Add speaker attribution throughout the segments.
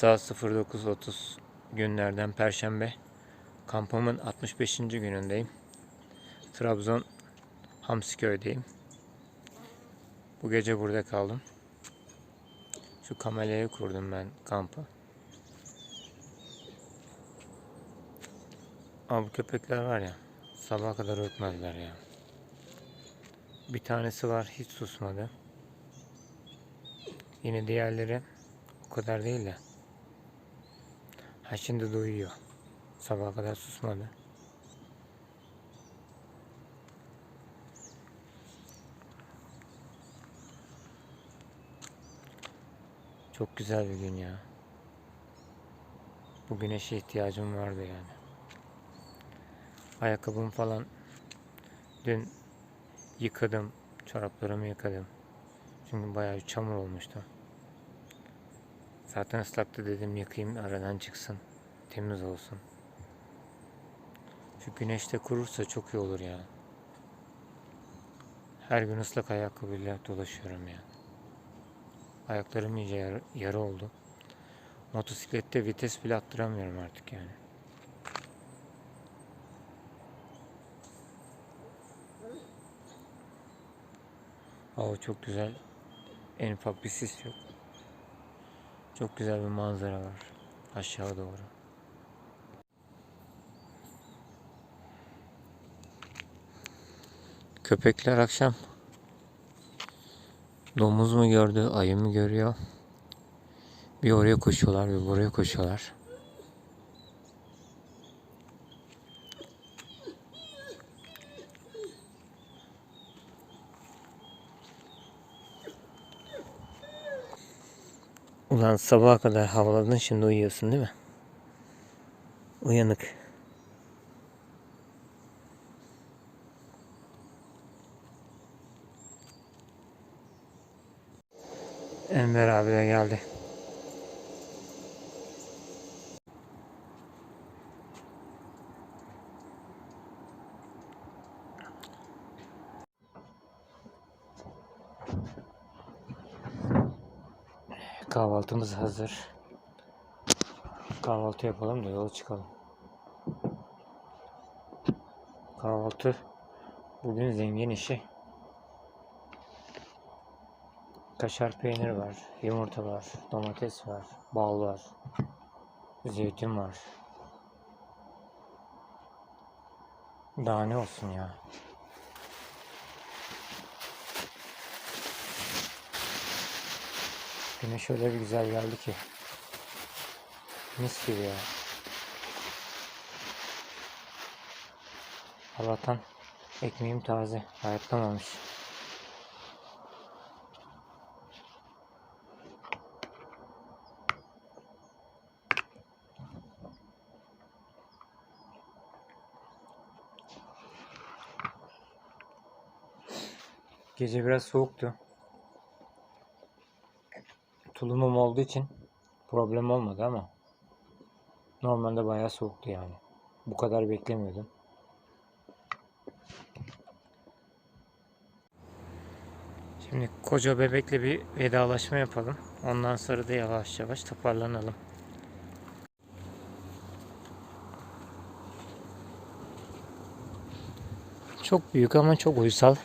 Speaker 1: Saat 09.30 günlerden Perşembe. Kampımın 65. günündeyim. Trabzon Hamsiköy'deyim. Bu gece burada kaldım. Şu kameleye kurdum ben kampı. Ama bu köpekler var ya sabaha kadar ötmezler ya. Bir tanesi var hiç susmadı. Yine diğerleri o kadar değil de. Ha şimdi duyuyor. Sabaha kadar susmadı. Çok güzel bir gün ya. Bu güneşe ihtiyacım vardı yani. Ayakkabım falan dün yıkadım. Çoraplarımı yıkadım. Çünkü bayağı çamur olmuştu. Zaten ıslaktı dedim yıkayayım aradan çıksın. Temiz olsun. Şu güneşte kurursa çok iyi olur ya. Her gün ıslak ayakkabıyla dolaşıyorum ya. Ayaklarım iyice yarı, yarı oldu. Motosiklette vites bile attıramıyorum artık yani. Hava çok güzel. En ufak bir sis yok. Çok güzel bir manzara var. Aşağı doğru. Köpekler akşam domuz mu gördü, ayı mı görüyor? Bir oraya koşuyorlar, bir buraya koşuyorlar. Ulan sabaha kadar havaladın şimdi uyuyorsun değil mi? Uyanık. Enver abi de geldi. Kahvaltımız hazır. Kahvaltı yapalım da yola çıkalım. Kahvaltı bugün zengin işi. Kaşar peynir var, yumurta var, domates var, bal var, zeytin var. Daha ne olsun ya? Güneş öyle bir güzel geldi ki. Mis gibi ya. Allah'tan ekmeğim taze, ayaklamamış. Gece biraz soğuktu. Tulumum olduğu için problem olmadı ama normalde bayağı soğuktu yani. Bu kadar beklemiyordum. Şimdi koca bebekle bir vedalaşma yapalım. Ondan sonra da yavaş yavaş toparlanalım. Çok büyük ama çok uysal.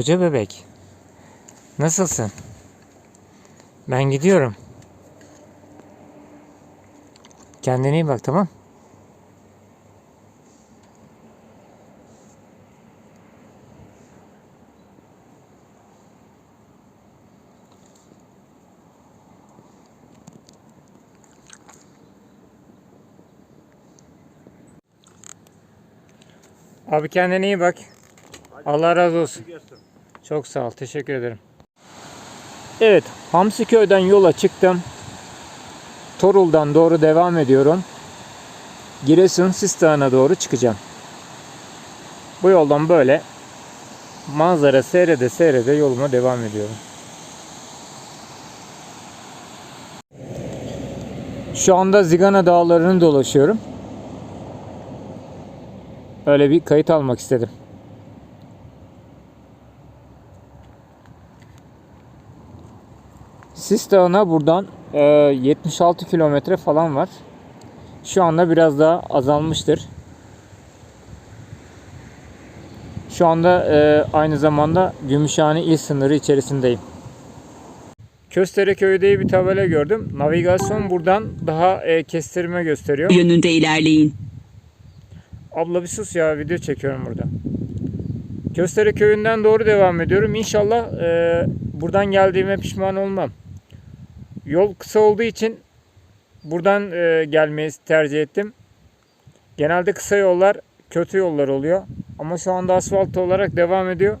Speaker 1: Koca bebek. Nasılsın? Ben gidiyorum. Kendine iyi bak tamam? Abi kendine iyi bak. Allah razı olsun. Çok sağ ol. Teşekkür ederim. Evet. Hamsiköy'den yola çıktım. Torul'dan doğru devam ediyorum. Giresun Sistağı'na doğru çıkacağım. Bu yoldan böyle manzara seyrede seyrede yoluma devam ediyorum. Şu anda Zigana Dağları'nı dolaşıyorum. Öyle bir kayıt almak istedim. Sis Dağı'na buradan e, 76 kilometre falan var. Şu anda biraz daha azalmıştır. Şu anda e, aynı zamanda Gümüşhane il sınırı içerisindeyim. Köstere köyü diye bir tabela gördüm. Navigasyon buradan daha e, kestirme gösteriyor.
Speaker 2: yönünde ilerleyin.
Speaker 1: Abla bir sus ya video çekiyorum burada. Köstere köyünden doğru devam ediyorum. İnşallah e, buradan geldiğime pişman olmam. Yol kısa olduğu için buradan e, gelmeyi tercih ettim. Genelde kısa yollar kötü yollar oluyor. Ama şu anda asfalt olarak devam ediyor.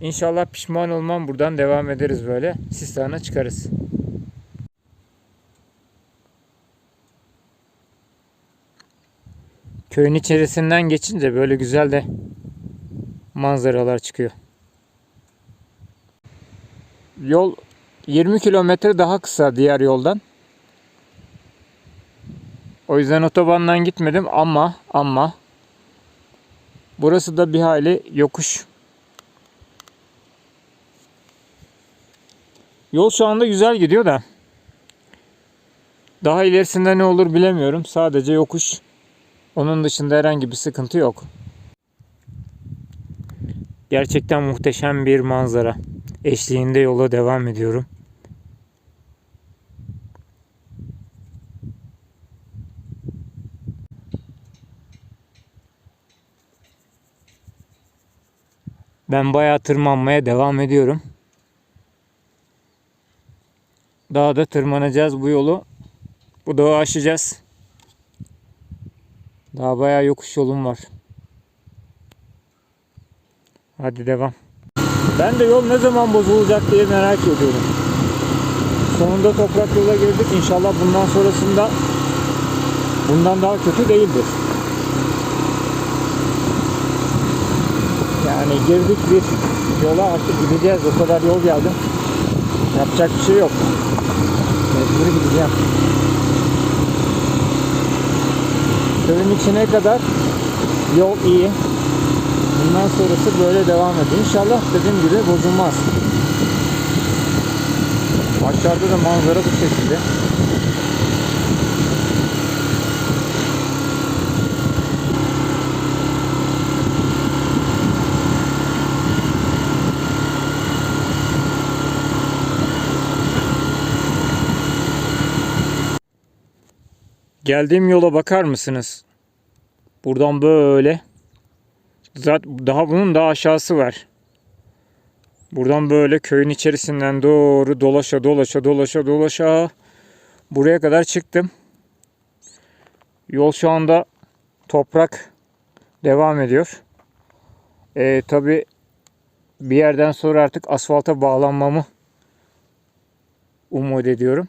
Speaker 1: İnşallah pişman olmam buradan devam ederiz böyle. Sistan'a çıkarız. Köyün içerisinden geçince böyle güzel de manzaralar çıkıyor. Yol 20 kilometre daha kısa diğer yoldan. O yüzden otobandan gitmedim ama ama burası da bir hayli yokuş. Yol şu anda güzel gidiyor da daha ilerisinde ne olur bilemiyorum. Sadece yokuş. Onun dışında herhangi bir sıkıntı yok. Gerçekten muhteşem bir manzara. Eşliğinde yola devam ediyorum. Ben bayağı tırmanmaya devam ediyorum. Daha da tırmanacağız bu yolu. Bu dağı aşacağız. Daha bayağı yokuş yolum var. Hadi devam. Ben de yol ne zaman bozulacak diye merak ediyorum. Sonunda toprak yola girdik. İnşallah bundan sonrasında bundan daha kötü değildir. Yani girdik bir yola artık gideceğiz. O kadar yol geldim. Yapacak bir şey yok. Mecbur gideceğim. Köyün içine kadar yol iyi. Bundan sonrası böyle devam ediyor. İnşallah dediğim gibi bozulmaz. Aşağıda da manzara bu şekilde. Geldiğim yola bakar mısınız? Buradan böyle. Zaten daha bunun daha aşağısı var. Buradan böyle köyün içerisinden doğru dolaşa dolaşa dolaşa dolaşa buraya kadar çıktım. Yol şu anda toprak devam ediyor. Ee, Tabi bir yerden sonra artık asfalta bağlanmamı umut ediyorum.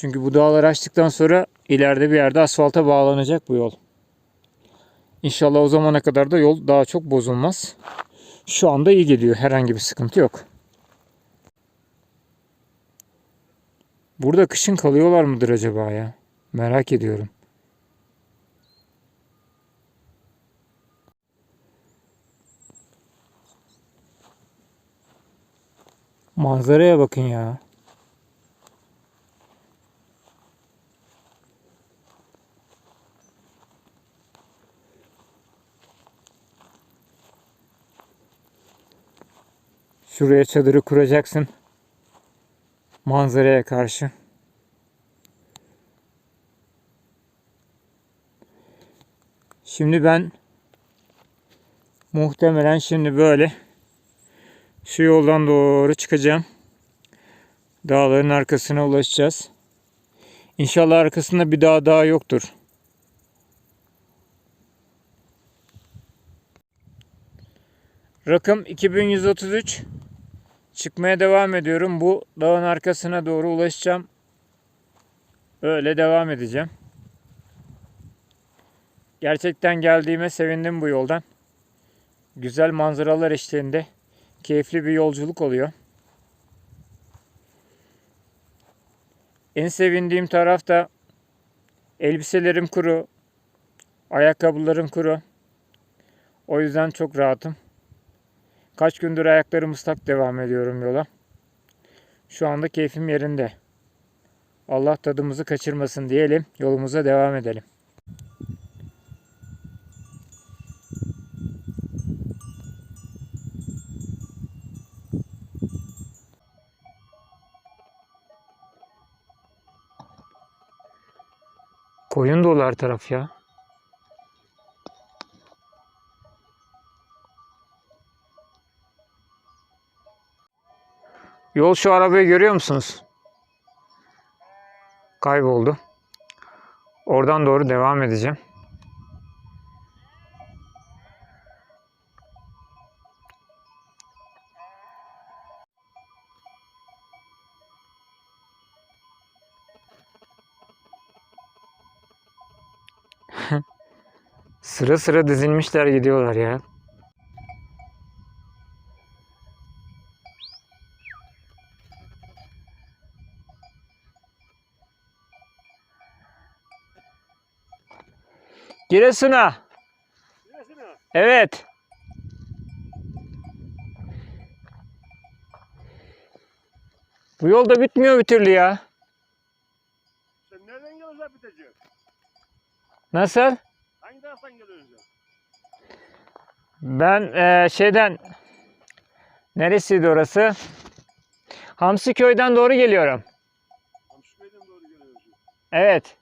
Speaker 1: Çünkü bu dağları açtıktan sonra ileride bir yerde asfalta bağlanacak bu yol. İnşallah o zamana kadar da yol daha çok bozulmaz. Şu anda iyi gidiyor. Herhangi bir sıkıntı yok. Burada kışın kalıyorlar mıdır acaba ya? Merak ediyorum. Manzaraya bakın ya. Şuraya çadırı kuracaksın. Manzaraya karşı. Şimdi ben muhtemelen şimdi böyle şu yoldan doğru çıkacağım. Dağların arkasına ulaşacağız. İnşallah arkasında bir dağ daha yoktur. Rakım 2133. Çıkmaya devam ediyorum. Bu dağın arkasına doğru ulaşacağım. Öyle devam edeceğim. Gerçekten geldiğime sevindim bu yoldan. Güzel manzaralar eşliğinde keyifli bir yolculuk oluyor. En sevindiğim taraf da elbiselerim kuru, ayakkabılarım kuru. O yüzden çok rahatım. Kaç gündür ayaklarım ıslak devam ediyorum yola. Şu anda keyfim yerinde. Allah tadımızı kaçırmasın diyelim. Yolumuza devam edelim. Koyun dolu her taraf ya. Yol şu arabayı görüyor musunuz? Kayboldu. Oradan doğru devam edeceğim. Sıra sıra dizilmişler gidiyorlar ya. Giresun'a. Evet. Bu yol da bitmiyor bir türlü ya.
Speaker 2: Sen nereden geliyorsun bitecek?
Speaker 1: Nasıl?
Speaker 2: Hangi taraftan geliyorsun?
Speaker 1: Ben eee, şeyden neresiydi orası? Hamsiköy'den doğru geliyorum.
Speaker 2: Hamşiköy'den doğru geliyorsun.
Speaker 1: Evet.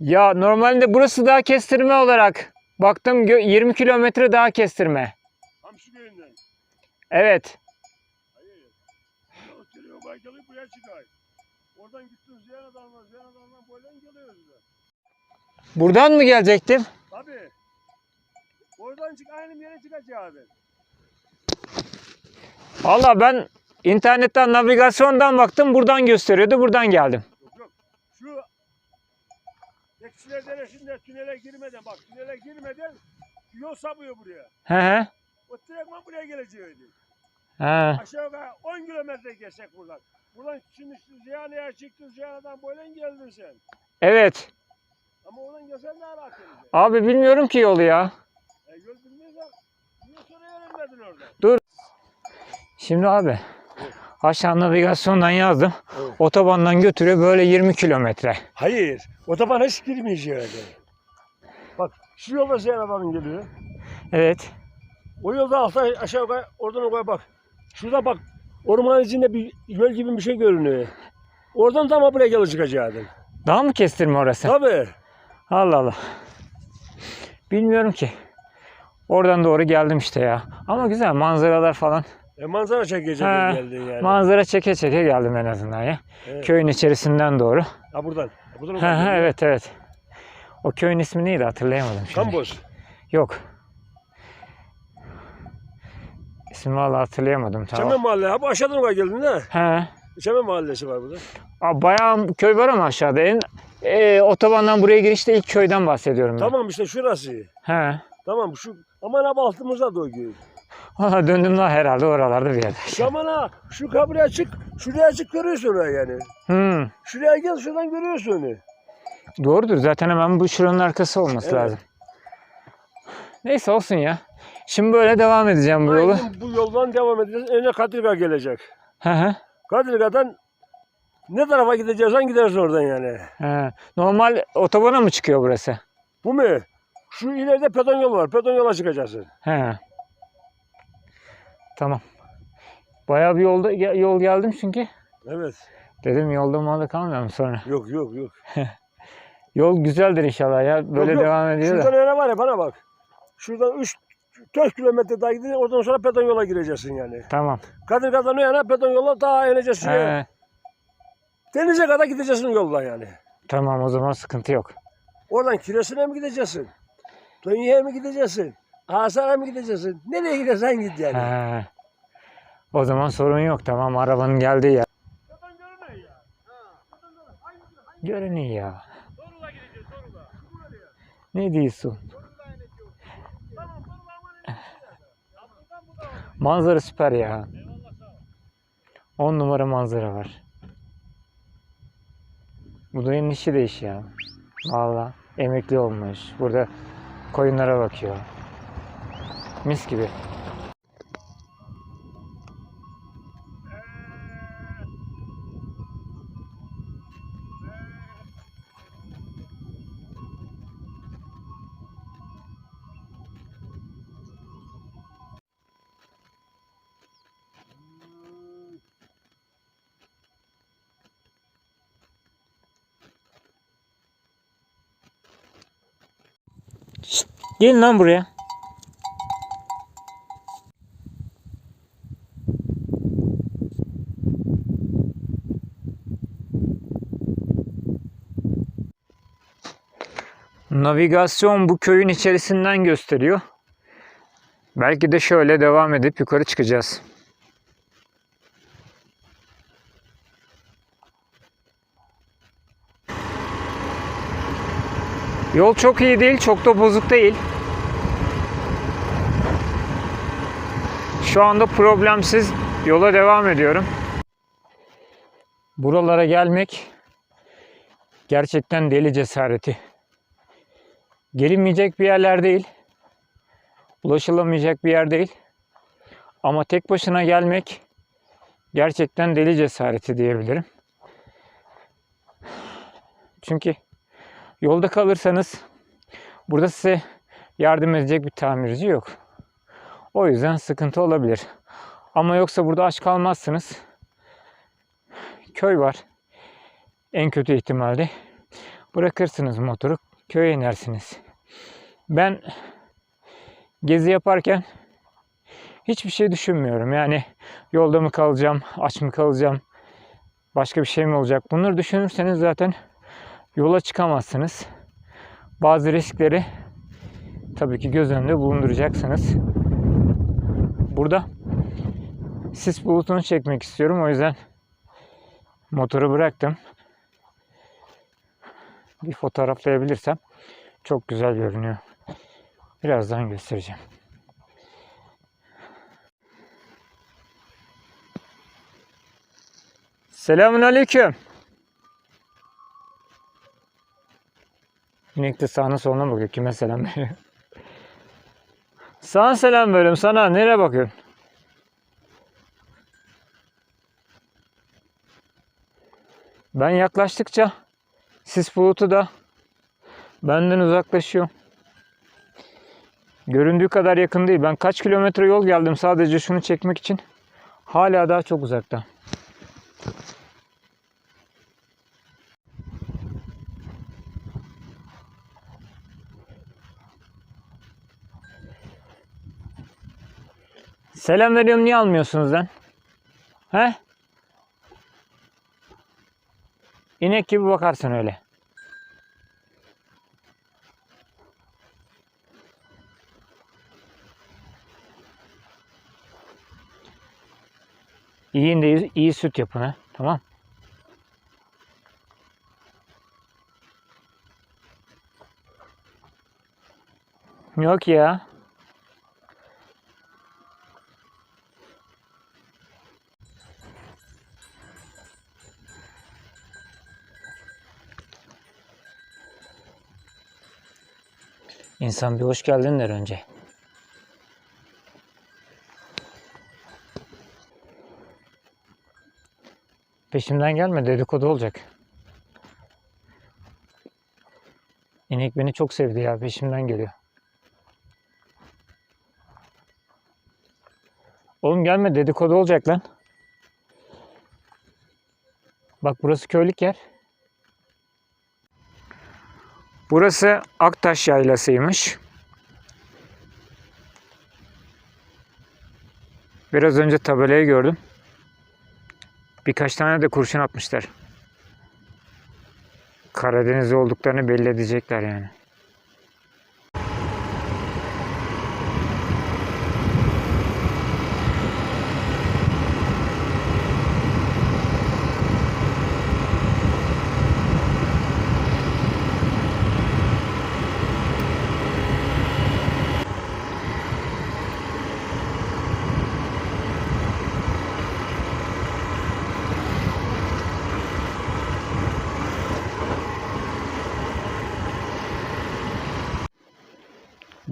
Speaker 1: Ya normalde burası daha kestirme olarak. Baktım gö- 20 kilometre daha kestirme.
Speaker 2: Hamşiköy'ünden.
Speaker 1: Evet.
Speaker 2: Hayır. Oturuyor baykalı buraya çıkar. Oradan gittin ziyarete alma. Ziyarete alma buradan geliyoruz da.
Speaker 1: Buradan mı gelecektim?
Speaker 2: Tabii. Oradan çık aynı yere çıkacak abi.
Speaker 1: Valla ben internetten navigasyondan baktım buradan gösteriyordu buradan geldim.
Speaker 2: Yok yok. Şu Ekşiler Deresi'nde tünele girmeden bak tünele girmeden yol sapıyor buraya.
Speaker 1: He he.
Speaker 2: O direktman buraya geleceğiydi.
Speaker 1: He.
Speaker 2: Aşağı yukarı 10 kilometre geçecek buradan. Buradan şimdi Ziyane'ye çıktın Ziyane'den böyle geldin sen.
Speaker 1: Evet.
Speaker 2: Ama oradan gelsen daha rahat geleceksin.
Speaker 1: Abi bilmiyorum ki yolu ya.
Speaker 2: E, yol bilmiyorsan niye sonra öğrenmedin orada?
Speaker 1: Şimdi abi aşağı navigasyondan yazdım.
Speaker 2: Evet.
Speaker 1: Otobandan götürüyor böyle 20 kilometre.
Speaker 2: Hayır. Otobana hiç girmeyeceğiz. Bak şu yolda Ziyane'den geliyor.
Speaker 1: Evet.
Speaker 2: O yolda altta aşağı yukarı oradan oraya bak. Şurada bak ormanın içinde bir göl gibi bir şey görünüyor. Oradan tam buraya gelir çıkacaktın.
Speaker 1: Daha mı kestirme orası?
Speaker 2: Tabii.
Speaker 1: Allah Allah. Bilmiyorum ki. Oradan doğru geldim işte ya. Ama güzel manzaralar falan.
Speaker 2: E, manzara çekecek geldin yani.
Speaker 1: Manzara çeke çeke geldim en azından ya.
Speaker 2: Evet.
Speaker 1: Köyün içerisinden doğru.
Speaker 2: Ha buradan. Buradan
Speaker 1: Ha, ha, evet evet. O köyün ismi neydi hatırlayamadım şimdi.
Speaker 2: Kamboz.
Speaker 1: Yok. İsmi valla hatırlayamadım. Tamam.
Speaker 2: Çemen Mahalle. Ha bu aşağıdan oraya geldin de.
Speaker 1: He.
Speaker 2: Çemen Mahallesi var burada.
Speaker 1: Aa, Bayağı köy var ama aşağıda. En, e, otobandan buraya girişte ilk köyden bahsediyorum ben.
Speaker 2: Tamam işte şurası.
Speaker 1: He.
Speaker 2: Tamam şu aman abi altımızda da o göğü.
Speaker 1: Valla döndüm daha herhalde oralarda bir yerde.
Speaker 2: Aman ha şu kabraya çık. Şuraya çık görüyorsun orayı yani.
Speaker 1: Hmm.
Speaker 2: Şuraya gel şuradan görüyorsun onu.
Speaker 1: Doğrudur. Zaten hemen bu şuranın arkası olması
Speaker 2: Evet.
Speaker 1: lazım. Neyse olsun ya. Şimdi böyle devam edeceğim bu yolu.
Speaker 2: Aynen bu yoldan devam edeceğiz. Önce Kadirga gelecek.
Speaker 1: Hı hı.
Speaker 2: Kadirga'dan ne tarafa gideceksen gidersin oradan yani.
Speaker 1: He. Normal otobana mı çıkıyor burası?
Speaker 2: Bu mu? Şu ileride pedon yol var. Pedon yola çıkacaksın.
Speaker 1: He. Tamam. Bayağı bir yolda yol geldim çünkü.
Speaker 2: Evet.
Speaker 1: Dedim yolda malda kalmayalım sonra.
Speaker 2: Yok yok yok.
Speaker 1: Yol güzeldir inşallah ya. Böyle
Speaker 2: Yok, yok.
Speaker 1: devam ediyor da.
Speaker 2: Şuradan var ya bana bak. Şuradan 3 4 kilometre daha gideceksin. Oradan sonra pedon yola gireceksin yani.
Speaker 1: Tamam.
Speaker 2: Kadirga'dan o yana pedon yola daha ineceksin.
Speaker 1: He.
Speaker 2: Denize kadar gideceksin yoldan yani.
Speaker 1: Tamam o zaman sıkıntı yok.
Speaker 2: Oradan Kiresun'a mı gideceksin? Tonya'ya mı gideceksin? Hasan'a mı gideceksin? Nereye gidersen git yani.
Speaker 1: He. O zaman sorun yok. Tamam arabanın geldiği yer.
Speaker 2: Pedon görünüyor ya.
Speaker 1: Görünüyor ya.
Speaker 2: Zorla gideceğiz zorla.
Speaker 1: Ne diyorsun?
Speaker 2: Tamam zorla ama
Speaker 1: Manzara süper ya. 10 numara manzara var. Bu dayının işi de iş ya. Valla emekli olmuş. Burada koyunlara bakıyor. Mis gibi. Gelin lan buraya. Navigasyon bu köyün içerisinden gösteriyor. Belki de şöyle devam edip yukarı çıkacağız. Yol çok iyi değil, çok da bozuk değil. Şu anda problemsiz yola devam ediyorum. Buralara gelmek gerçekten deli cesareti. Gelinmeyecek bir yerler değil. Ulaşılamayacak bir yer değil. Ama tek başına gelmek gerçekten deli cesareti diyebilirim. Çünkü Yolda kalırsanız burada size yardım edecek bir tamirci yok. O yüzden sıkıntı olabilir. Ama yoksa burada aç kalmazsınız. Köy var. En kötü ihtimalle bırakırsınız motoru köye inersiniz. Ben gezi yaparken hiçbir şey düşünmüyorum. Yani yolda mı kalacağım, aç mı kalacağım, başka bir şey mi olacak? Bunları düşünürseniz zaten yola çıkamazsınız. Bazı riskleri tabii ki göz önünde bulunduracaksınız. Burada sis bulutunu çekmek istiyorum. O yüzden motoru bıraktım. Bir fotoğraflayabilirsem çok güzel görünüyor. Birazdan göstereceğim. Selamun aleyküm. İnek de sağına soluna bakıyor. Kime selam veriyor? Sana selam veriyorum. Sana nereye bakıyorsun? Ben yaklaştıkça sis bulutu da benden uzaklaşıyor. Göründüğü kadar yakın değil. Ben kaç kilometre yol geldim sadece şunu çekmek için. Hala daha çok uzakta. Selam veriyorum niye almıyorsunuz lan? He? İnek gibi bakarsın öyle. İyi de iyi süt yapın ha. Tamam. Yok ya. İnsan bir hoş geldin der önce. Peşimden gelme dedikodu olacak. İnek beni çok sevdi ya peşimden geliyor. Oğlum gelme dedikodu olacak lan. Bak burası köylük yer. Burası Aktaş Yaylası'ymış. Biraz önce tabelayı gördüm. Birkaç tane de kurşun atmışlar. Karadeniz'de olduklarını belli edecekler yani.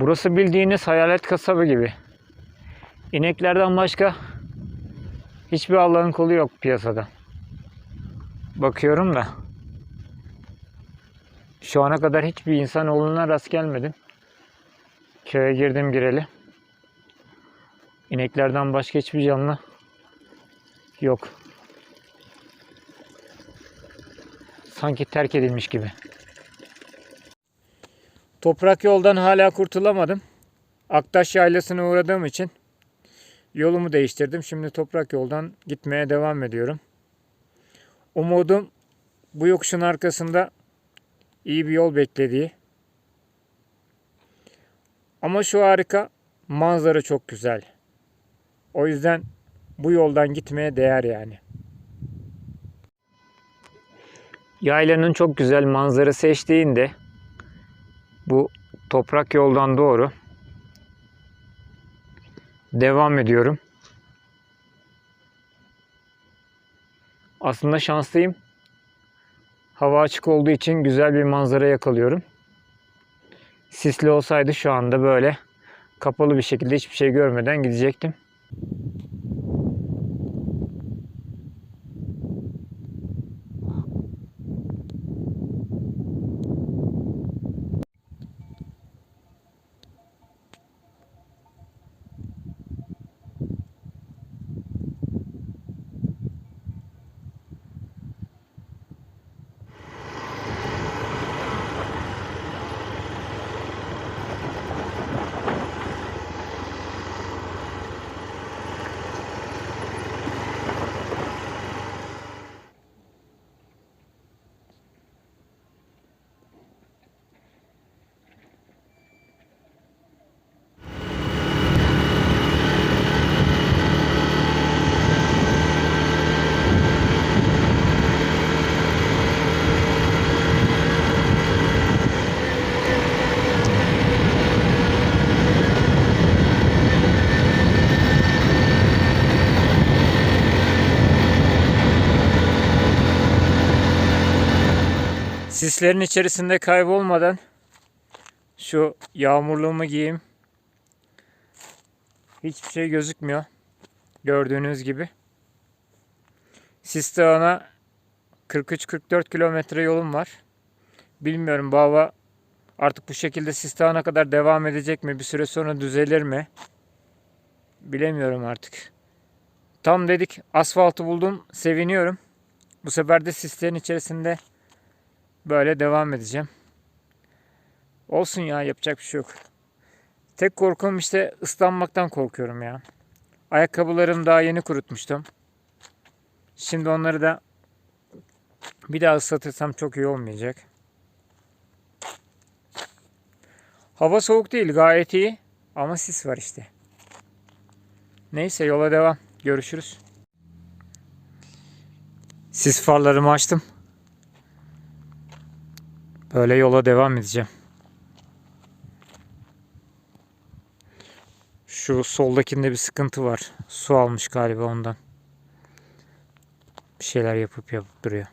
Speaker 1: Burası bildiğiniz hayalet kasabı gibi. İneklerden başka hiçbir Allah'ın kulu yok piyasada. Bakıyorum da şu ana kadar hiçbir insanoğluna rast gelmedim. Köye girdim gireli. İneklerden başka hiçbir canlı yok. Sanki terk edilmiş gibi. Toprak yoldan hala kurtulamadım. Aktaş yaylasına uğradığım için yolumu değiştirdim. Şimdi toprak yoldan gitmeye devam ediyorum. Umudum bu yokuşun arkasında iyi bir yol beklediği. Ama şu harika manzara çok güzel. O yüzden bu yoldan gitmeye değer yani. Yaylanın çok güzel manzarası eşliğinde bu toprak yoldan doğru devam ediyorum. Aslında şanslıyım. Hava açık olduğu için güzel bir manzara yakalıyorum. Sisli olsaydı şu anda böyle kapalı bir şekilde hiçbir şey görmeden gidecektim. Sislerin içerisinde kaybolmadan şu yağmurluğumu giyeyim. Hiçbir şey gözükmüyor. Gördüğünüz gibi. Sis Dağı'na 43-44 kilometre yolum var. Bilmiyorum bu artık bu şekilde Sis kadar devam edecek mi? Bir süre sonra düzelir mi? Bilemiyorum artık. Tam dedik asfaltı buldum. Seviniyorum. Bu sefer de sislerin içerisinde Böyle devam edeceğim. Olsun ya yapacak bir şey yok. Tek korkum işte ıslanmaktan korkuyorum ya. Ayakkabılarım daha yeni kurutmuştum. Şimdi onları da bir daha ıslatırsam çok iyi olmayacak. Hava soğuk değil gayet iyi ama sis var işte. Neyse yola devam. Görüşürüz. Sis farlarımı açtım. Böyle yola devam edeceğim. Şu soldakinde bir sıkıntı var. Su almış galiba ondan. Bir şeyler yapıp yapıp duruyor.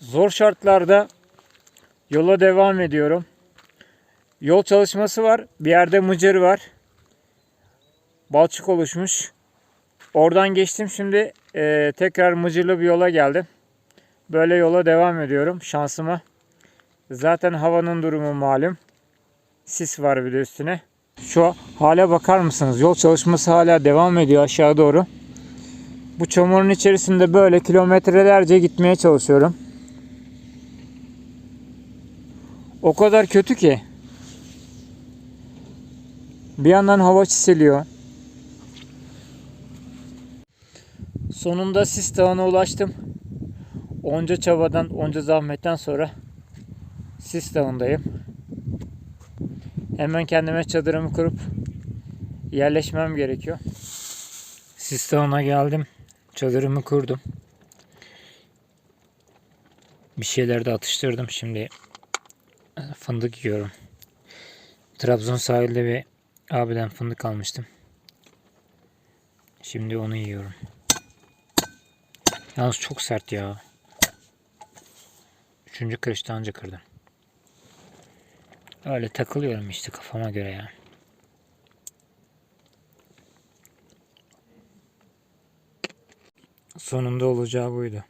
Speaker 1: Zor şartlarda yola devam ediyorum. Yol çalışması var. Bir yerde mıcır var. Balçık oluşmuş. Oradan geçtim. Şimdi e, tekrar mıcırlı bir yola geldim. Böyle yola devam ediyorum şansıma. Zaten havanın durumu malum. Sis var bir de üstüne. Şu hale bakar mısınız? Yol çalışması hala devam ediyor aşağı doğru. Bu çamurun içerisinde böyle kilometrelerce gitmeye çalışıyorum. O kadar kötü ki. Bir yandan hava çiseliyor. Sonunda Sis Dağı'na ulaştım. Onca çabadan, onca zahmetten sonra Sis Dağı'ndayım. Hemen kendime çadırımı kurup yerleşmem gerekiyor. Sis Dağı'na geldim. Çadırımı kurdum. Bir şeyler de atıştırdım. Şimdi fındık yiyorum. Trabzon sahilde bir abiden fındık almıştım. Şimdi onu yiyorum. Yalnız çok sert ya. Üçüncü kırışta anca kırdım. Öyle takılıyorum işte kafama göre ya. Sonunda olacağı buydu.